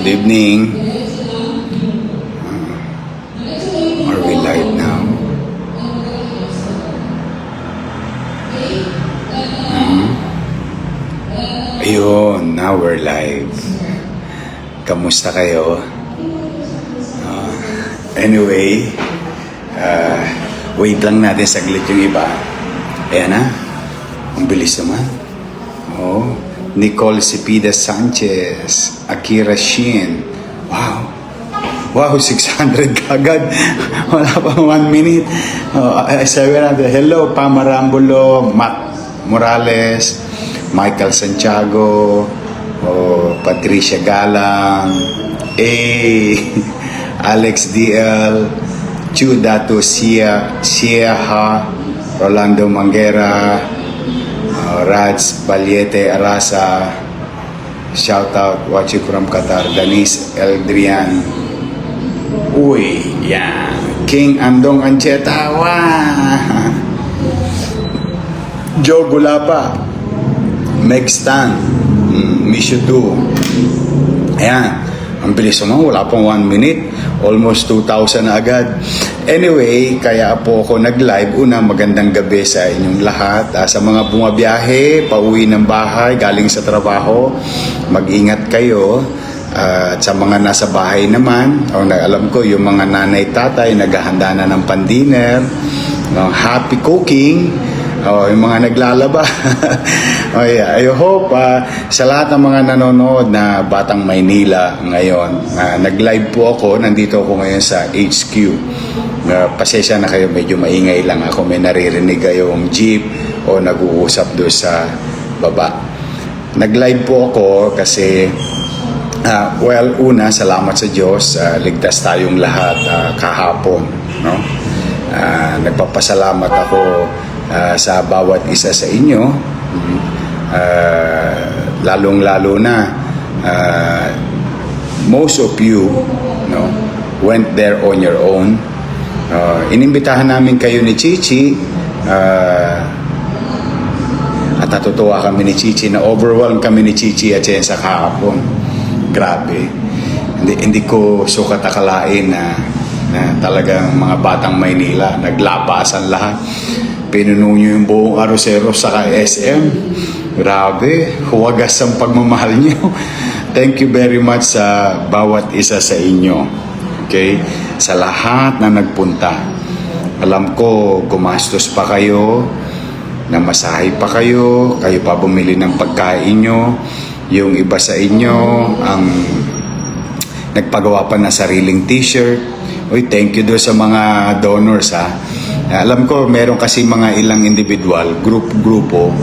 good evening. Are we live now? Mhm. Ayun, now we're live. Kamusta kayo? Uh, anyway, uh, wait lang natin saglit yung iba. Ayan na. Ang bilis naman. Oh, Nicole Cepeda Sanchez, Akira Shin. Wow. Wow, 600 kagad. Wala pa one minute. Oh, ay, sabi natin, hello, Pamarambulo, Matt Morales, Michael Santiago, oh, Patricia Galang, A, Alex DL, Chu Dato Sia, Sieha, Rolando Manguera, uh, Raj Balyete Arasa, shout out watching from Qatar, Danis Eldrian, Uy, yan. King Andong Ancheta, wah! Joe Gulapa, Meg Stan, mm, miss you too. Ayan, ang bilis naman, wala pang one minute. Almost 2,000 na agad. Anyway, kaya po ako nag-live. Una, magandang gabi sa inyong lahat. Ah, sa mga bumabiyahe, pauwi ng bahay, galing sa trabaho, mag-ingat kayo. Ah, at sa mga nasa bahay naman, o na alam ko, yung mga nanay tatay, naghahanda na ng pandiner, no, happy cooking, Oh, yung mga naglalaba. oh, yeah. I hope ah, sa lahat ng mga nanonood na Batang Maynila ngayon, ah, nag-live po ako, nandito ako ngayon sa HQ. Uh, pasensya na kayo, medyo maingay lang ako. May naririnig kayong jeep o nag-uusap doon sa baba. Nag-live po ako kasi Ah, well, una, salamat sa Diyos. Ah, ligtas tayong lahat ah, kahapon. No? Ah, nagpapasalamat ako ah, sa bawat isa sa inyo. Ah, lalong-lalo na ah, most of you no, went there on your own. Ah, inimbitahan namin kayo ni Chichi. ah, at natutuwa kami ni Chichi na overwhelmed kami ni Chichi at siya sa kahapon. Grabe. Hindi, hindi ko sukat akalain na, na talagang mga batang Maynila, naglabasan lahat. Pinuno nyo yung buong Arosero sa SM. Grabe, huwagas ang pagmamahal nyo. Thank you very much sa bawat isa sa inyo. Okay? Sa lahat na nagpunta. Alam ko, gumastos pa kayo, namasahe pa kayo, kayo pa bumili ng pagkain nyo, yung iba sa inyo ang nagpagawa pa ng sariling t-shirt. Uy, thank you do sa mga donors ha. Alam ko, meron kasi mga ilang individual, group-grupo,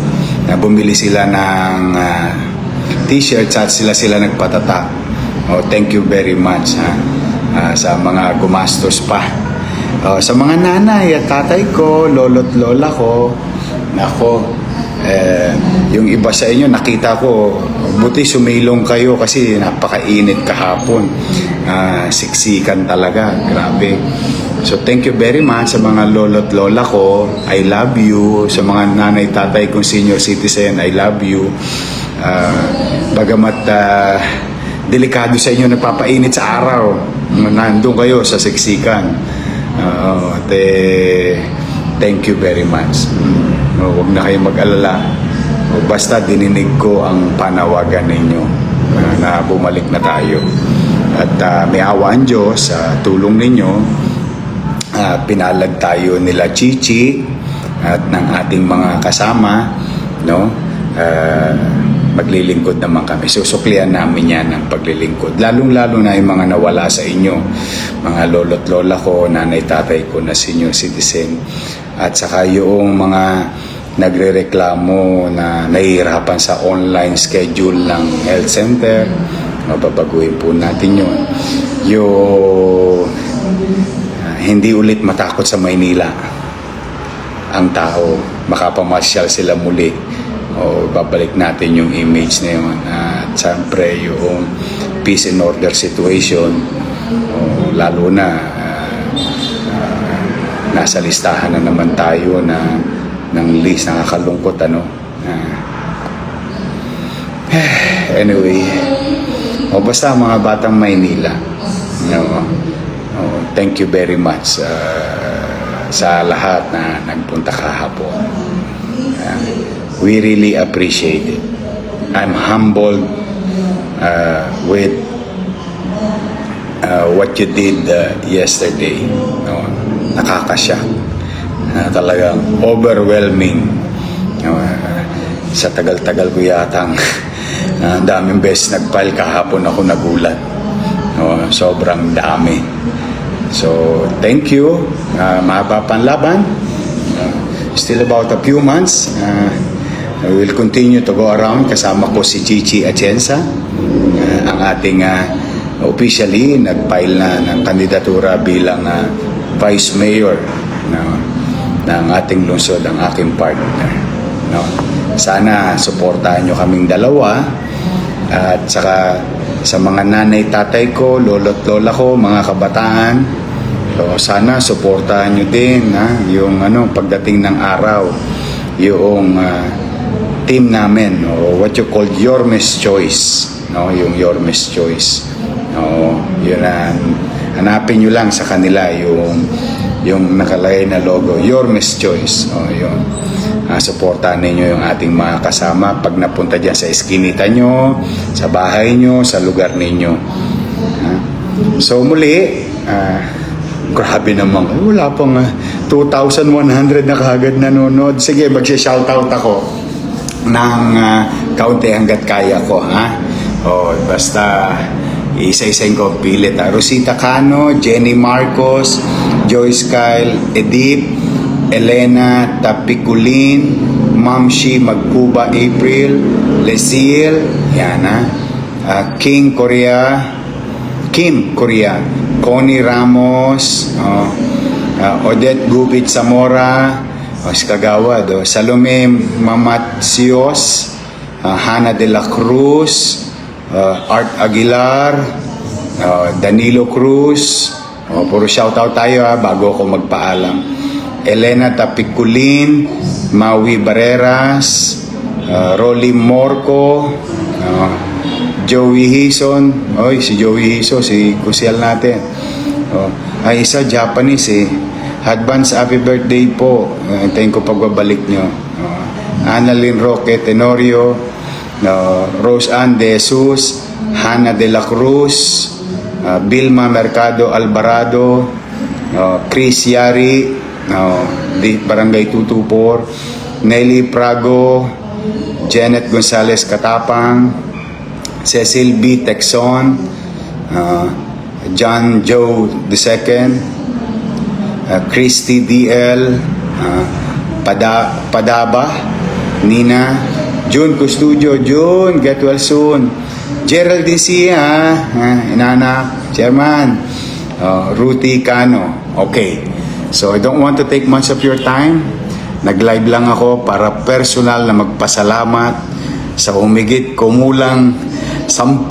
na bumili sila ng ah, t-shirts at sila sila nagpatata. Oh, thank you very much ha. Ah, sa mga gumastos pa. Oh, sa mga nanay at tatay ko, lolo't lola ko, nako, eh, yung iba sa inyo nakita ko, buti sumilong kayo kasi napakainit kahapon. Ah, siksikan talaga, grabe. So thank you very much sa mga lolo't lola ko. I love you. Sa mga nanay tatay kong senior citizen, I love you. Ah, bagamat ah, delikado sa inyo nagpapainit sa araw, nandun kayo sa siksikan. Oo, at eh, thank you very much. Mm, no, huwag na kayong mag-alala. O, Basta dininig ko ang panawagan ninyo ah, na bumalik na tayo. At ah, may awa Diyos sa tulong ninyo. ah, pinalag tayo nila Chichi at ng ating mga kasama. No? Ah, maglilingkod naman kami. Susuklian namin yan ng paglilingkod. Lalong-lalo na yung mga nawala sa inyo. Mga lolo't lola ko, nanay tatay ko na senior citizen. At saka yung mga nagre-reklamo na nahihirapan sa online schedule ng health center. Mababaguhin po natin yun. Yung ah, hindi ulit matakot sa Maynila ang tao. Makapamasyal sila muli o babalik natin yung image na yun. At siyempre yung peace and order situation, o, lalo na ah, ah, nasa listahan na naman tayo na ng list nakakalungkot ano. Ah. anyway, O basta mga batang Maynila. No? Oh, thank you very much uh, sa lahat na nagpunta kahapon. We really appreciate it. I'm humbled uh, with uh, what you did uh, yesterday. No? Nakakasya. Uh, talagang overwhelming. Uh, sa tagal-tagal ko yatang uh, daming beses nag-file kahapon ako nagulat. No? Sobrang dami. So, thank you. Uh, mahaba pang laban. Uh, still about a few months. Uh, I will continue to go around kasama ko si Chichi Atienza, uh, ang ating uh, officially nag-file na ng kandidatura bilang uh, Vice Mayor no, ng ating lungsod, ang aking partner. No. Sana suportahan nyo kaming dalawa at saka sa mga nanay tatay ko, lolo't lola ko, mga kabataan, so sana suportahan nyo din ha, yung ano, pagdating ng araw, yung uh, team namin o what you call your miss choice no? Yung your miss choice no? Yun na hanapin nyo lang sa kanila yung yung nakalagay na logo your miss choice o yun. Uh, suportahan ninyo yung ating mga kasama pag napunta dyan sa eskinita nyo sa bahay nyo sa lugar ninyo. So muli ah, grabe naman. Wala pang ah, 2,100 na kagad nanonood. Sige magsha-shoutout ako ng uh, kaunti hanggat kaya ko, ha? O, basta isa-isayin ko pilit. Ha? Rosita Cano, Jenny Marcos, Joyce Kyle, Edip, Elena Tapiculin, Mamshi Magkuba April, Lesil, yan ha? Ah, King Korea, Kim Korea, Connie Ramos, oh, ah, Odette Gubit Zamora, o si Kagawad, o, Salome Mamatsios, uh, Hana de la Cruz, uh, Art Aguilar, uh, Danilo Cruz, o, puro shoutout tayo ha, bago ako magpaalam. Elena Tapiculin, Maui Barreras, uh, Rolly Morco, uh, Joey Hison, oy si Joey Hison, si kusyal natin. Oh, ay isa Japanese eh. Advance happy birthday po. Uh, hintayin ko pagbabalik nyo. Uh, Annalyn Roque Tenorio, uh, Rose Ann De Jesus, Hannah De La Cruz, uh, Vilma Mercado Alvarado, uh, Chris Yari, uh, di Barangay 224, Nelly Prago, Janet Gonzalez Katapang, Cecil B. Texon, uh, John Joe II, uh, Christy DL, uh, Pada, Padaba, Nina, June Custudio, June, get well soon. Gerald Sia, uh, inanak, chairman, uh, Ruti Cano. Okay, so I don't want to take much of your time. Nag-live lang ako para personal na magpasalamat sa umigit kumulang 10,000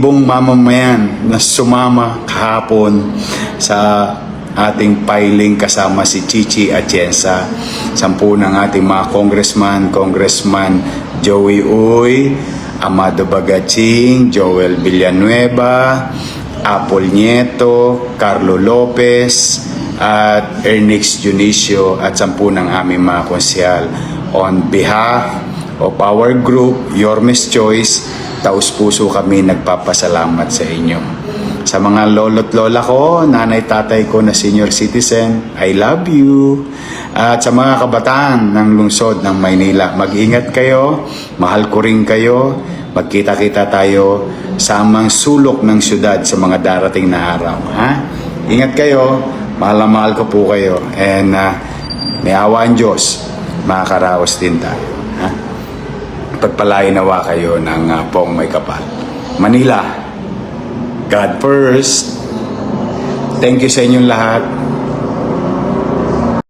mamamayan na sumama kahapon sa ating filing kasama si Chichi Atienza, sampu ng ating mga congressman, congressman Joey Uy, Amado Bagaching, Joel Villanueva, Apol Nieto, Carlo Lopez, at Ernix Junicio at sampu ng aming mga konsyal. On behalf of our group, Your Miss Choice, taus puso kami nagpapasalamat sa inyo. Sa mga lolo't lola ko, nanay tatay ko na senior citizen, I love you. At sa mga kabataan ng lungsod ng Maynila, mag-ingat kayo, mahal ko rin kayo, magkita-kita tayo sa amang sulok ng syudad sa mga darating na araw. Ha? Ingat kayo, mahal na mahal ko po kayo. And uh, may awa ang Diyos, makakaraos din tayo. Ha? Pagpalain nawa kayo ng uh, pong may kapal. Manila, God first. Thank you sa inyong lahat.